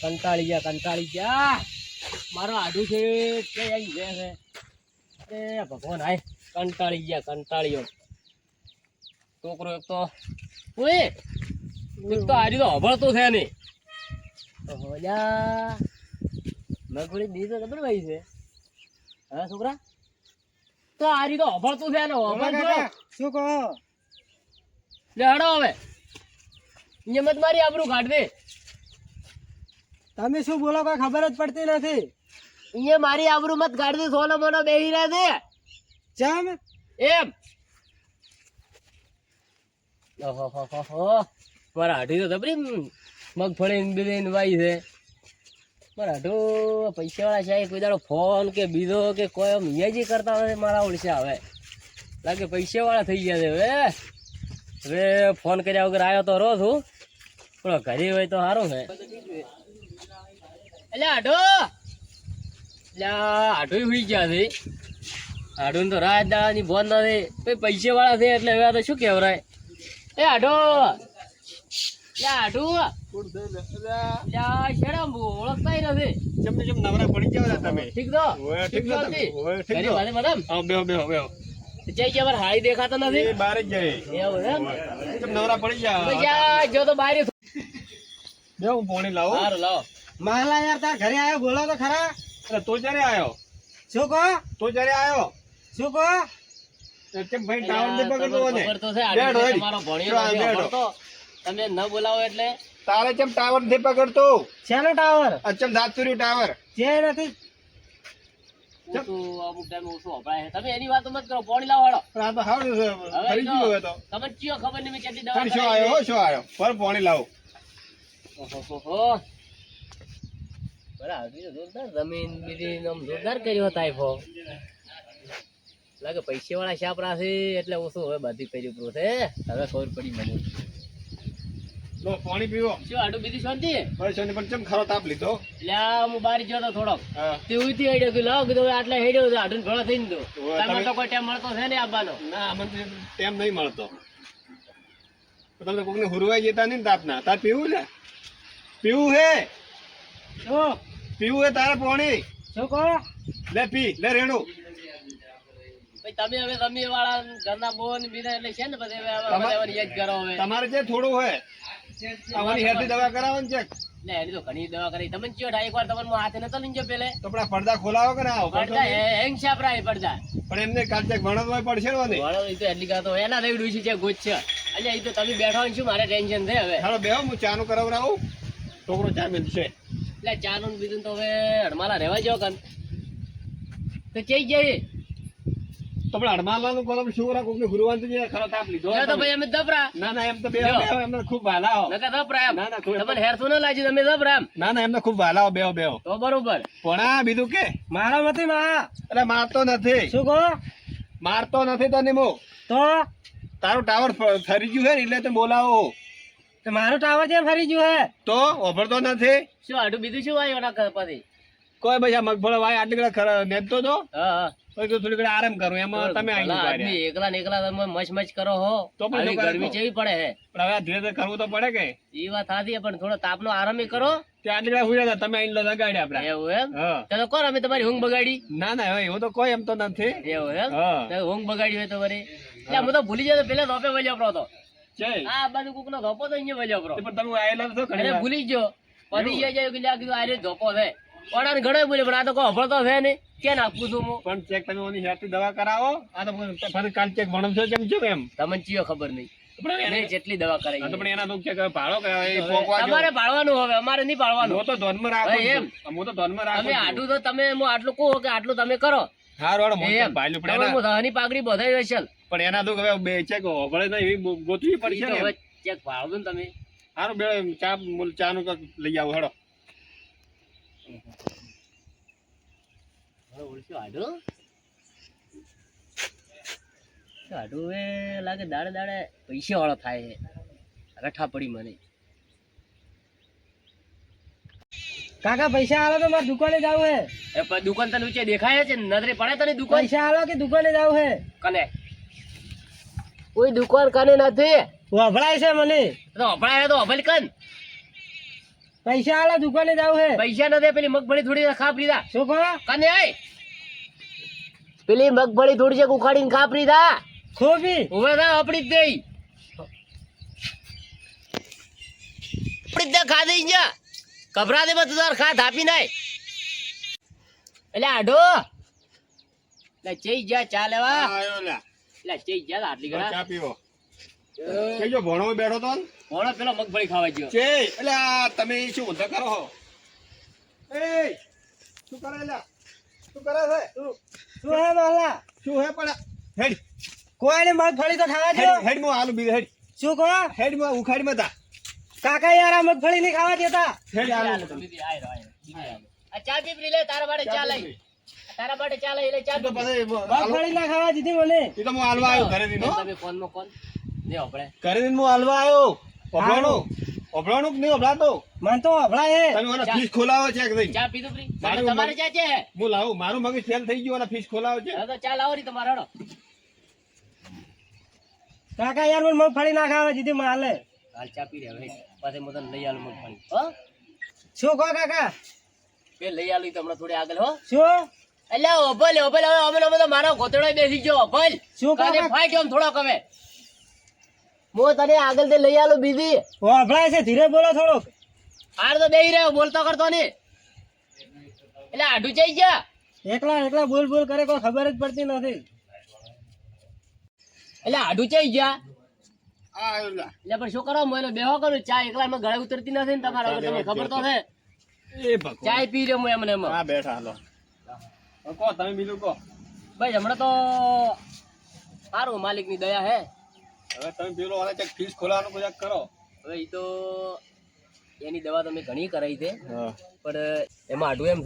કંટાળી ગયા કંટાળી ગયા. મારો આડું છે કે આવી ગયા છે. એ ભગવાન હાય કંટાળી ગયા કંટાળીઓ છોકરો એક તો ઓય એક તો આજે તો હબળતો છે ને ઓહો, લ્યા. મગફળી દીધી ખબર ભાઈ છે. હા છોકરા? તો આ તો હભળતું છે ને હભળતો શું કહો? લે હડો હવે. નિયમત મારી આપણું કાઢ દે. તમે શું બોલો કોઈ ખબર જ પડતી નથી. અહીંયા મારી આબરૂ મત ગાડી સોનો મોનો બેહી રહ્યા છે. ચમ? એમ. મારા હાથી તો જબરી મગફળી ને ને વાઈ છે. હાટુ પૈસા વાળા છે કોઈ દાડો ફોન કે બીજો કે કોઈ આમ યાજી કરતા હોય મારા ઓળશે હવે. લાગે પૈસા વાળા થઈ ગયા છે હવે. હવે ફોન કર્યા વગર આવ્યો તો રો છું. પણ ઘરે હોય તો સારું છે. એટલે આઢો એટલે આઢો હુઈ ગયા છે. આઢું તો રાત દાડાની બોન નથી પછી પૈસા વાળા છે એટલે હવે તો શું કહેવરાય એ આઢો લે આઢુ લે આ નથી. નવરા પડી જય. જો તો પાણી લાવો. લાવો. માલા યાર તાર ઘરે આવ્યો બોલો તો ખરા. અરે તો જ્યારે આવ્યો શું કહો? તો જ્યારે આવ્યો શું કહો? ચમ ભાઈ ટાવર ને પકડતો ને તો છે બેઠો તમારો ભણ્યો ચાલ, નથી તમે ન બોલાવો એટલે? તારે ચમ ટાવર નથી પકડતો શેનો ટાવર? અચમ દાતુરી ટાવર? જે નથી. ઓછું અમુક ટાઈમે ઓછું વપરાય છે. તમે એની વાતો મત કરો પાણી લાવો હાલો પણ આ તો હારું છે ફરી તો ગયું હવે તો તમને ચિયો ખબર નહીં કેટલી દવા શું આવ્યો શું આવ્યો પર પાણી લાવો. બરાબર, આવી તો જોરદાર જમીન બીજી જોરદાર કર્યો તાઇફો લાગે પૈસા વાળા છાપરા છે એટલે ઓછું હવે બધી કર્યું પૂરું છે હવે ખબર પડી મને. લો પાણી પીવો. શું આડું બીજી શાંતિ? પણ ખરો તાપ લીધો. એટલે હું બારી ગયો તો થોડોક. તે ઉઈથી હેડ્યો કીધું લાવો કીધું આટલા હેડ્યો છે આડું ઘણો થઈ દો ઓવે, તમે તમે- તો કોઈ ટાઈમ મળતો છે ને આવવાનો? ના મને તો નહીં મળતો. તો તમે કોકને હુરવાઈ જતા નહીં તાપના. તાર પીવું ને? પીવું હે? શું? પીવું એ તારે પાણી. શું કહો? લે પી લે રેણુ તમે હવે તમે વાળા ઘરના બોન બીજા એટલે છે ને પછી હવે યાદ કરો હવે. તમારે જે થોડું હોય અમારી હેઠી દવા કરાવવાની છે ને એની તો ઘણી દવા કરી તમે ચિયો એક વાર તમને હાથે નતો લઈને જો પેલે? તો પડદા ખોલાવો કે ના આવો? પડદા હે- હેંગ છાપરા એ પડદા. પણ એમને કાચે ભણતમાં પડશે ને વાળો તો એટલી કાતો એના રેવડું છે ગોચ છે. અલ્યા ઈ તો તમે બેઠા હોય ને મારે ટેન્શન છે હવે? હાલો બેહો હું ચાનું કરાવડાવું છોકરો ચા મેલશે. એટલે ચાનું બીજું તો હવે હડમાલા રહેવા જાવ કન. તો ચઈ જાય તો પણ હડમાલાનું કોલમ શું રાખો કોકને ગુરુવાન તો ખરો તાપ લીધો તો ભાઈ અમે દબરા ના ના એમ તો બે એમને ખૂબ વાલાઓ નકર દબરા એમ. ના ના તમને હેરતું ના લાગ્યું તમે દબરા એમ. ના ના એમને ખૂબ વાલાઓ બેઓ બેઓ તો બરોબર. પણ આ બીજું કે? મારા નથી માં અરે મારતો નથી. શું કહો? મારતો નથી તો નિમો તો? તારું ટાવર ફરી ગયું છે ને એટલે તો બોલાવો. મારું ટાવર જેમ ફરી ગયું હે. તો ઓફરતો નથી. શું આડું બીજું શું આવ્યું ના પછી કોઈ ભાઈ મગફળ વાય આટલી ઘડા ખરા નેતો તો હા હા. તો થોડી ઘડી આરામ કરો એમાં તમે આદમી એકલા ને એકલા તમે મચ મચ કરો હો. તો પણ ગરમી તો? પડે હે. પણ હવે ધીરે ધીરે કરવું તો પડે કે? એ વાત સાચી પણ થોડો તાપનો આરામ કરો. ત્યાં આટલી હુઈ હતા તમે આઈને લગાડ્યા આપણે. એવું એમ? હા. ચાલો કોણ અમે તમારી ઊંઘ બગાડી. ના ના હવે એવું તો કોઈ એમ તો નથી. એવું એમ? હા. તો ઊંઘ બગાડી હોય તો વરી એટલે હું તો ભૂલી જતો પેલા રોપે વળ્યો પ્રો તો આ બાજુ કોકનો ધોપો તો અહીંયા વળ્યો બ્રો પણ તમે આયેલા છો ઘણી. ભૂલી ગયો. પતી ગયા જાય કે લાગ્યું આરે ધોપો છે. ઓડાને ઘણો ભૂલે પણ આ તો કોઈ હફળતો છે ને કે નાખું છું હું? પણ ચેક તમે ઓની હેઠી દવા કરાવો. આ તો ફરી કાલ ચેક ભણો કેમ છે એમ? તમને ચિયો ખબર નહીં. જેટલી દવા કરાવી પણ એના છે કે ભાડો. તમારે હવે અમારે નહીં પાડવાનું હું તો ધોનમાં રાખું ભાઈ, હું તો ધોનમાં રાખું તમે આટલું તો તમે હું આટલું કહો કે આટલું તમે કરો. હારું હારું, હું તો પાઘડી પણ એના તો હવે બે ચેક હોભળે નહીં એવી ગોતવી પડશે ને હવે ચેક ભાડો ને તમે. હારું બે ચા મૂલ ચાનું કાંઈક લઈ આવો હેડો. ઓળખ્યો આડો આડો એ લાગે દાડે દાડે પૈસા વાળો થાય છે. રઠા પડી મને. કાકા પૈસા આલો તો મારે દુકાને જવું હે. એ દુકાન તને ઊંચે દેખાય છે નજરે પડે તને દુકાન? આલો કે દુકાને જવું હે? કને? કોઈ દુકાન કને નથી. વભળાય છે મને. તો અભળાય તો અભલ કન. પૈસા આલા દુકાને જાવ હે. પૈસા નથી પેલી મગફળી થોડી ખાપ લીધા. શું કહો? કને આય. પેલી મગફળી થોડી છે ઉખાડીને ખાપ લીધા. ખોબી ઉભે ના આપડી જ દઈ. આપડી જ દે ખાધી જ. કભરા દે બધું તાર ખા થાપી નાય. એટલે આઢો. લે ચઈ જા ચા લેવા. આયો લ્યા. એટલે ચઈ જા આટલી ચા પીવો. કેજો ભણો બેઠો તો? પેલો મગફળી ખાવા ગયો. છે એટલે આ તમે શું કરો છો એ શું કરે લ્યા? શું કરે છે? શું? હે માલા શું હે પણ હેડ. કોઈને મગફળી તો ખાવા દો હેડ આલુ બી હેડ. શું કહો? હેડમાં ઉખાડી માં તા. કાકા યાર આ મગફળી નહીં ખાવા દેતા હેડ આલુ. આ ચા પી લે તારા માટે ચા લઈ. તારા માટે ચાલે એટલે ચાલ. તો પછી મગફળી ના ખાવા દીધી મને. એ તો હું હાલવા આવ્યો ઘરે દીનો તમે ફોનમાં કોન ને આપણે ઘરે દીન હું હાલવા આવ્યો. ઓભળાણું ઓભળાણું નહીં ઓબળાતો મન તો ઓબળા હે. તમે મને. ફીસ ખોલાવો છે કે નહીં? ચા પીધું ફ્રી? મારું તમારે ચા છે? હું લાવું. મારું મગજ ફેલ થઈ ગયું અને ફીસ ખોલાવો છે. તો ચા લાવો રી તમારે હળો. કાકા યાર મને મગફળી ના ખાવા દીધી માલે હાલ. ચા પી રે હવે. પછી હું તને લઈ આલ મગફળી હો. શું કહો કાકા? બે લઈ આલી તમને થોડી આગળ હો. શું? એટલે ઓભલ ઓભલ હવે અમે અમે તો મારો ગોતડો બેસી ગયો. ઓભલ શું કરે ફાઈટ આમ થોડોક હવે હું તને આગળ તે લઈ આલો બીજી. હભળાય છે ધીરે બોલો થોડુંક. આર તો બેહી રહ્યો બોલતો કરતો ને એટલે આડું જઈ ગયા. એકલા એકલા બોલ બોલ કરે કોઈ ખબર જ પડતી નથી. એટલે આડું જઈ ગયા. આ એટલે પણ શું કરો મને બેહો કરું ચા એકલા એમાં ગળે ઉતરતી નથી ને તમારે તમને ખબર તો છે. એ ચાય પી રહ્યો હું એમને એમાં. હા બેઠા હાલો. કહો તમે બીજું કહો ભાઈ હમણાં તો સારું માલિકની દયા હે. હવે તમે પેલો વાળા ચેક ફીસ ખોલાવાનું કોઈ કરો. હવે એ તો એની દવા તો મેં ઘણી કરાવી છે. પણ એમાં આઢું એમ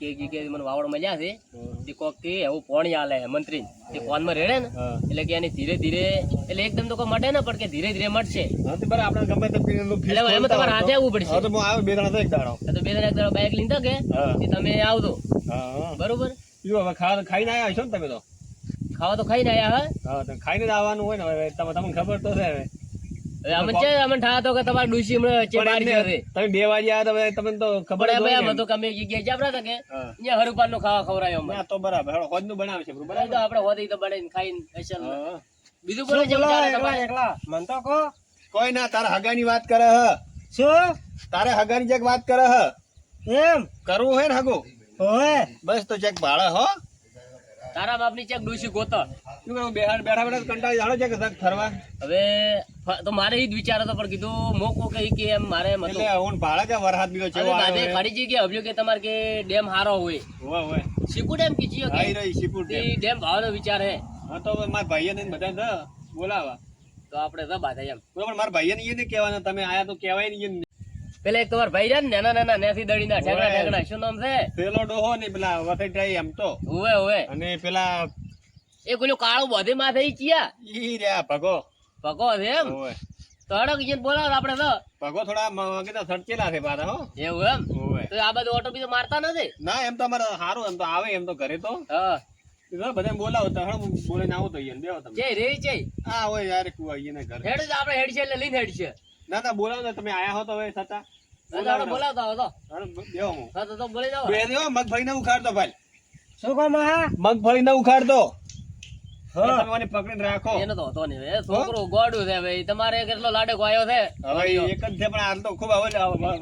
છે કે કે મને વાવડ મળ્યા છે. તે કોક કે એવું પોણી આલે મંત્રી. તે ફોનમાં રેડે ને એટલે કે એની ધીરે ધીરે એટલે એકદમ તો કોઈ મટે ને પણ કે ધીરે ધીરે મટશે બરાબર આપણે ગમે તે એટલે એમાં તમારે હાથે આવવું પડશે. તો હું આવ્યો બે દાડા એક દાડો. તો બે દાડા એક દાડો બાઇક લઈને કે તમે આવજો. બરોબર? જો હવે ખાવા ખાઈને આવ્યા છો ને તમે તો? ખાવા તો ખાઈને આવ્યા હા? હા તો ખાઈને જ આવવાનું હોય ને હવે. તમે તમને ખબર તો છે હવે. અમે છે અમે ઠાવા તો કે તમારે ડુસી હમણાં છે એમને- છે તમે બે વાગે આવ્યા તમે તમને તો ખબર ભાઈ ને. કે અમે એક જગ્યાએ જાબરા હતા કે અહીંયા હરુપાનનું ખાવા ખવડાયો અમે ના તો બરાબર. હેડો હોજનું બનાવે છે બરાબર તો આપણે હોદી તો બનાવીને ખાઈને અસલ બીજું બોલો ચાલે એકલા એકલા. મન તો કો કોઈ ના તારા હગાની વાત કરે હ. શું? તારે હગાની જગ વાત કરે હ. એમ? કરવું હોય ને હગો? ઓય. બસ તો ચેક ભાડે હો. તારા બાપની ચેક ડૂસી ગોતો શું કરું બેઠા બેઠા બેઠા કંટાળી જાણો છે કે સક ફરવા? હવે તો મારે ઈ જ વિચાર હતો પણ કીધું મોકો કઈ કે એમ મારે એટલે હું ભાડે કે વરસાદ બીજો હવે ચેવો દાદે આવ્યો ખરી જગ્યાએ હબ્યું કે તમારે કે ડેમ હારો હોય. હોય હોય. સીપુ ડેમ કીધું કે? આઈ રહી શીપુર ડેમ. ઈ ડેમ ભાવનો વિચાર હે. હા તો મારા ભાઈએ ને બધા તો બોલાવા. તો આપણે તો બાધા એમ. પણ મારા ભાઈએ ને એ કહેવાના તમે આયા તો કહેવાય નહીં. પેલા એક વાર ભાઈ જાય ને નાના નાના નેથી દડીના ઠેકડા ઠેકડા શું નામ છે? પેલો ડોહો ને પેલા વખત એમ તો. હોવે હોવે અને પેલા એ પેલું કાળું બધે માથે ઈ ચિયા? ઈ રહ્યા ભગો. ભગો છે એમ? હોય તો હડો કીધું બોલાવો આપણે તો. ભગો થોડા મગે કીધા સડકેલા છે પાછા હો. એવું એમ? તો આ બધું ઓટો બીજો મારતા નથી? ના એમ તો અમારે સારું એમ તો આવે એમ તો ઘરે તો. હા. બધા બોલાવો તો બોલે બોલીને આવું તો તમે. જય રે જય હા હોય યાર કુવા અહીંયા ઘરે. હેડ તો આપણે હેડ છે એટલે લઈને હેડ છે. ના ના બોલાવો તો તમે આયા હો તો હવે છતાં હા તો આપણે બોલાવતા હો તો. હળ હું. હા તો તો બોલી જાઓ. બે દેવો મગફળી ને ઉખાડતો ભાઈ. શું કહો મહા મગફળી ને ઉખાડતો. હા. તમે મને પકડીને રાખો. એનો તો હતો નહીં એ છોકરો ગોડું છે ભાઈ તમારે કેટલો લાડકો આવ્યો છે? એક જ છે પણ હાલ તો ખૂબ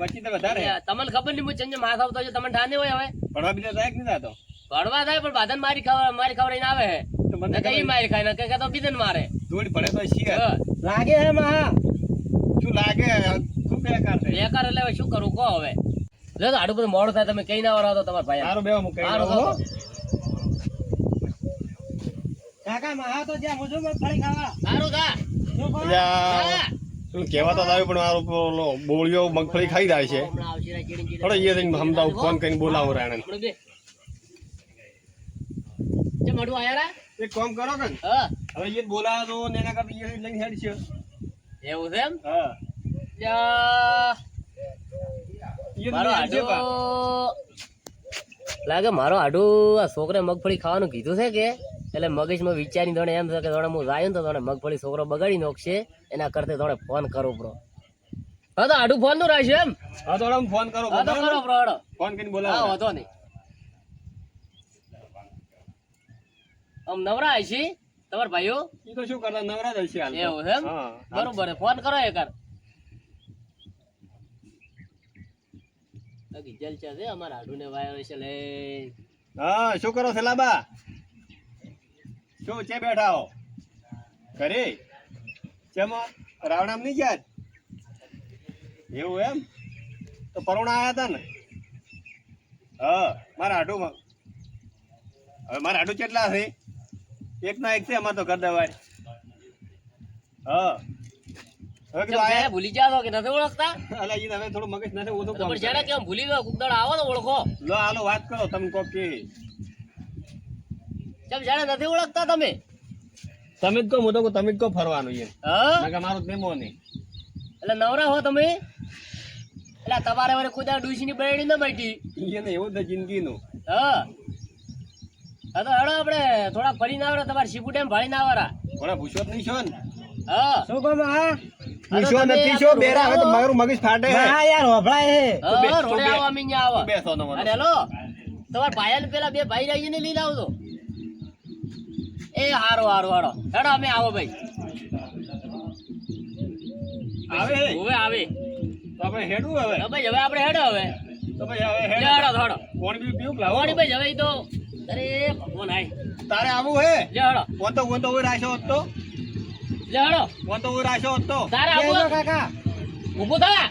વચ્ચે તો વધારે. તમને ખબર નહીં હું ચંજે માથા આવતો તમને ઠાને હોય હવે? ભણવા બીજા થાય નહીં થતો. ભણવા થાય પણ બાધન મારી ખબર મારી ખબર આવે હે તો મને કઈ મારી ખાય ને કે તો બીજન મારે. ધૂળ પડે તો લાગે હે મહા લાગે શું બેકાર છે બેકાર એટલે હવે શું કરું? કહો હવે. લે તો આડું બધું મોડું થાય તમે કઈ ના વરાવો તો તમારા ભાઈ સારું બેવા હો. કાકા મહા તો જ્યાં મુજો મગફળી ખાવા. સારું કા શું કહો યા, હા. શું કહેવા તો આવ્યું પણ મારો બોળિયો મગફળી ખાઈ જાય છે. થોડો એ જઈને સમજાવું ફોન કરીને બોલાવું રાણે. બે. આયા એક કામ કરો કે? હા. હવે એ બોલાવો તો એના કરતા એ લઈને હેડ છે. એવું છે એમ? હા. લાગે મારો આડું આ છોકરે મગફળી ખાવાનું કીધું છે કે? એટલે મગજમાં વિચારી દોડે એમ છે કે દોડે હું જાયું તો દોડે મગફળી છોકરો બગાડી નાખશે એના કરતા દોડે ફોન કરો બ્રો હા તો આડું ફોનનું રાખશે એમ? હા તો ફોન કરો હા તો કરો પ્રોડો ફોન કરીને હા વાંધો નહીં. આમ નવરા આવી છે? તમારા ભાઈઓ? એ તો શું કરતા નવરા જ હશે હાલ એવું છે બરોબર ફોન કરો એકવાર જલસા છે અમારા હાડુને વાયો છે લે. હા, શું કરો સલાબા શું છે બેઠા હો ઘરે? ચેમ? રાવણામ નહીં ગયા? એવું એમ? તો પરોણા આયા હતા ને? હા, મારા આડુમાં હવે મારા આડુ કેટલા છે? એક ના એક છે, અમારે તો ઘર દવાય હા હવે કેમ કીધું છે? આયા ભૂલી જાઓ કે નથી ઓળખતા? અલા ઈ હવે થોડું મગજ નથી ઓછું પણ જેને કેમ ભૂલી ગયો કુકદાડ આવો તો ઓળખો. લો હાલો વાત કરો તમે કોક કે. કેમ જેને નથી ઓળખતા તમે? તમે જ કહો હું તો તમે જ કહો ફરવાનું એમ. હા? નકર મારું મેમો નહીં. એટલે નવરા હો તમે? એટલે તમારે મને ખુદા ડુસી ની બરડી ન બેઠી. એને એવું તો જિંદગીનું. હા? હા તો હેડો આપણે થોડા ફરીને આવડે તમારે શીપુ ડેમ ભાળીને આવરા થોડા ભૂસો જ નહીં છો ને? હા? શું કહો મહા ભૂસો નથી છો બેરા હવે મારું મગજ ફાટે. હે યાર હોભળાય હે. તું બે- હા તું રોડે આવો અમે આવો. બેસો ને અરે હેલો. તમારા ભાઈ ને પેલા બે ભાઈ રહી ને લઈને આવજો એ હારો હારો હારો. હેડો અમે આવો ભાઈ. આવે હવે આવે. તો આપણે હેડવું હવે. ભાઈ હવે આપણે હેડો હવે. તો ભાઈ હવે લે હેડો હેડો. કોણ બી પીવું લાવો? કોણી ભાઈ હવે તો અરે ભગવાન આય. તારે આવું હે? લે હેડો. કોણ તો કોણ તો ઓય રાખ્યો હોત તો લે હેડો કોણ તો ઉરાશો રાખ્યો તો. તારે જય કાકા. ઊભું થા.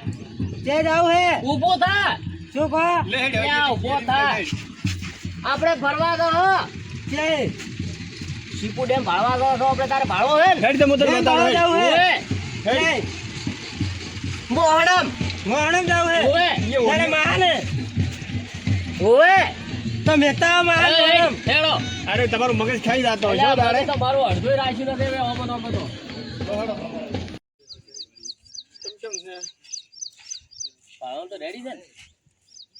જે જાવ હે. ઊભું થા. શું કહો? લે હેડ ઊભો થા. આપણે ફરવા ગયો હો. જય. શીપુ ડેમ ભાળવા ગયો છો આપણે તારે ભાળવો હે હેડ તો તને હે બતાવું, હેડ. જાવું હે. ઓવે મોહડમ મોહણમ જાવ હે. ઓએ. તારે મહા ને ઓવે. તો મોહણમ. હેડો. અરે તમારું મગજ ખાઈ જતો તારે. મને અડધું રાખ્યું નથી હવે તો તો રેડી છે ને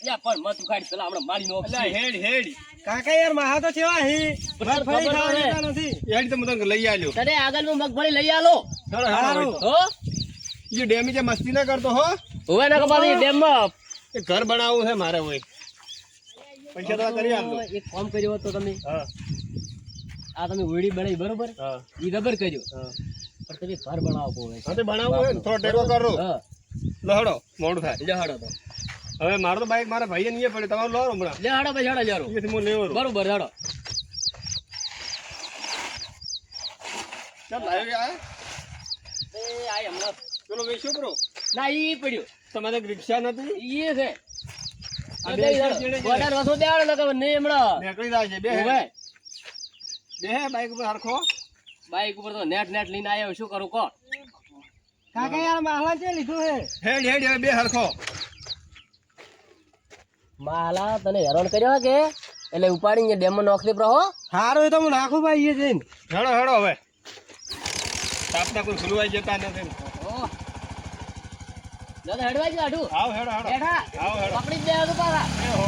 યા પણ મત ઉખાડી પેલા આપણે મારી નો હેડ હેડ કાકા યાર મહા તો કેવા હે મગફળી ખાવા નથી હેડ તો હું લઈ આવ્યો તને આગળનું મગફળી લઈ આલો હેડો, હેડો, હારું. હેડો. હો ઈ ડેમી જે મસ્તી ના કરતો હો હવે ને કપાતી ડેમમાં એ ઘર બનાવવું છે મારે હોય પૈસા તો કરી આપજો એક કામ કર્યો તો તમે હા આ તમે વીડી બનાવી બરોબર હા ઈ રબર કર્યો હા પણ તમે ઘર બનાવો પડે હા તે બનાવવું હોય ને થોડો ટેકો કરો. લહડો મોડું થાય. લહડો તો. હવે મારો તો બાઈક મારા ભાઈએ નહીં પડે તમારું લો હમણાં. લહડો ભાઈ હડો લેરો. એથી હું લેવો બરોબર હડો. ચાલ લાવ્યો આ એ આય હમણાં પેલો વેચ્યો બરો ના ઈ પડ્યો. તમારે રિક્ષા નથી? ઈ છે. આ આ બે દેવાડો નહીં હમણાં. નીકળી જાય છે બાઈક હરખો? બાઈક ઉપર તો નેટ નેટ લઈને આવ્યો શું કરું કો કાકા યાર મહા છે લીધું હે હેડ હેડ હવે બે હરખો. માલા તને હેરાન કર્યો કે? એટલે ઉપાડીને ડેમમાં નોખલી પ્રહો હારું સારું એ તો હું નાખું ભાઈ એ જઈને હેડો હેડો હવે. તાપના કોઈ ખુલવાઈ જતા નથી. ઓહ. દાદા હેડવા જ આડું આવ હેડો હેડો. બેઠા. આવ હેડો. પકડી દે પાછા એ હો.